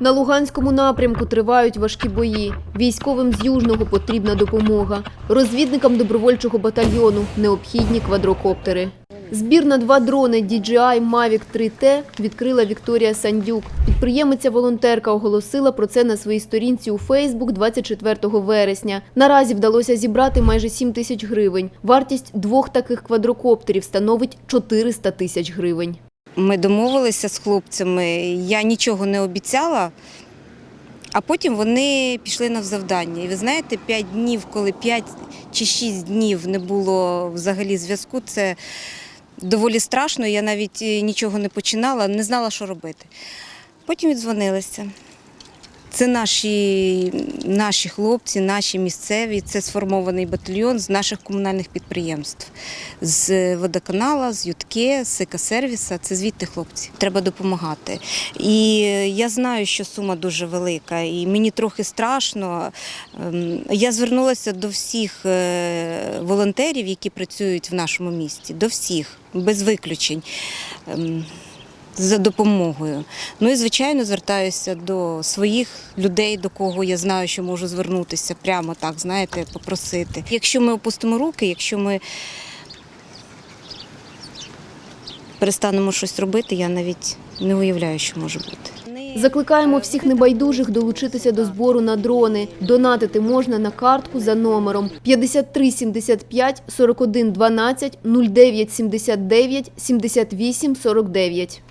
На Луганському напрямку тривають важкі бої. Військовим з Южного потрібна допомога. Розвідникам добровольчого батальйону необхідні квадрокоптери. Збір на два дрони DJI Mavic 3T відкрила Вікторія Сандюк. Підприємиця-волонтерка оголосила про це на своїй сторінці у Фейсбук 24 вересня. Наразі вдалося зібрати майже 7 тисяч гривень. Вартість двох таких квадрокоптерів становить 400 тисяч гривень. Ми домовилися з хлопцями, я нічого не обіцяла, а потім вони пішли на завдання. І ви знаєте, 5 днів, коли 5 чи 6 днів не було взагалі зв'язку, це доволі страшно. Я навіть е, нічого не починала, не знала, що робити. Потім віддзвонилися. Це наші, наші хлопці, наші місцеві, це сформований батальйон з наших комунальних підприємств, з водоканала, з Ютке, з Екосервіса. Це звідти хлопці. Треба допомагати. І я знаю, що сума дуже велика, і мені трохи страшно. Ем, Я звернулася до всіх е, волонтерів, які працюють в нашому місті, до всіх, без виключень. За допомогою. Ну і звичайно звертаюся до своїх людей, до кого я знаю, що можу звернутися прямо так, знаєте, попросити. Якщо ми опустимо руки, якщо ми перестанемо щось робити, я навіть не уявляю, що може бути. Закликаємо всіх небайдужих долучитися до збору на дрони. Донатити можна на картку за номером 53 75 41 12 09 79 78 49.